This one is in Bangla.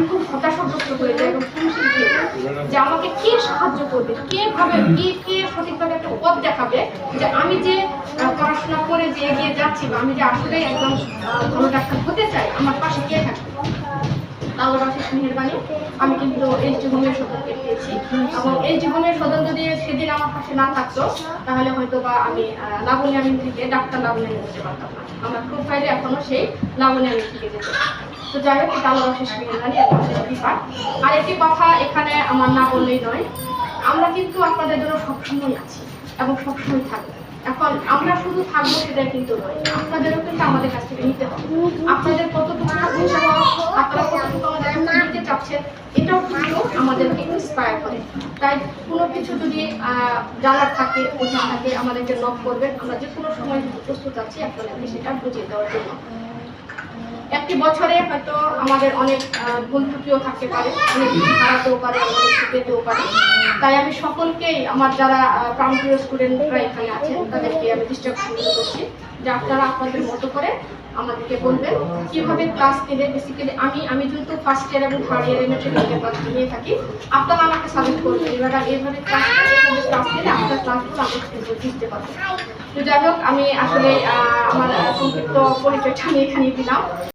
আমি খুব হতাশাগ্রস্ত হয়ে যাই এবং খেয়ে যাই যে আমাকে কে সাহায্য করবে? কে ভাবে কে কে সঠিকভাবে একটা পথ দেখাবে যে আমি যে পড়াশোনা করে যে এগিয়ে যাচ্ছি বা আমি যে আসলে একদম ভালো ডাক্তার হতে চাই, আমার পাশে কে থাকবে? আল্লাহর অশেষ মেহেরবানি। আমি কিন্তু এই জীবনের সদনকে পেয়েছি। এবং এই জীবনের সদন যদি সেদিন আমার পাশে না থাকতো, তাহলে হয়তো বা আমি লাবণী আমিন থেকে ডাক্তার লাবণী আমিন হতে পারতাম না। আমার প্রোফাইলে এখনও সেই লাবণী আমিন থেকে যেত তো যাই হোক এটা অশেষ মেহেরবানি। অশেষ আর একটি কথা এখানে আমার না বললেই নয়, আমরা কিন্তু আপনাদের জন্য সবসময় আছি এবং সবসময় থাকব। এখন আমরা শুধু থাকব সেটাই কিন্তু নয়, আপনাদেরও কিন্তু আমাদের কাছ থেকে নিতে হবে। আপনাদের কতটুকু আপনারা কতটুকু আমাদের নিতে চাচ্ছেন, এটাও কিন্তু আমাদেরকে ইন্সপায়ার করে। তাই কোনো কিছু যদি জানার থাকে বোঝার থাকে, আমাদেরকে নক করবেন, আমরা যে কোনো সময় প্রস্তুত আছি, আপনাদেরকে সেটা বুঝিয়ে দেওয়ার জন্য। একটি বছরে হয়তো আমাদের অনেক ভুল ত্রুটিও থাকতে পারে, অনেক কিছু হারাতেও পারে, অনেক পেতেও পারে। তাই আমি সকলকেই, আমার যারা প্রান্তীয় স্টুডেন্টরা এখানে আছেন, তাদেরকে আমি ডিস্টার্ব করছি যে আপনারা আপনাদের মতো করে আমাদেরকে বলবেন কীভাবে ক্লাস নিলে বেসিক্যালি আমি আমি যেহেতু ফার্স্ট ইয়ার এবং থার্ড ইয়ার এর ট্রেনিংয়ে ক্লাস নিয়ে থাকি, আপনারা আমাকে সাজেস্ট করবেন এবার এইভাবে ক্লাস ক্লাস নিলে আপনার ক্লাসগুলো আমরা কিন্তু বুঝতে আমি আসলে আমার সংক্ষিপ্ত পরিচয়টা আমি এখানেই দিলাম।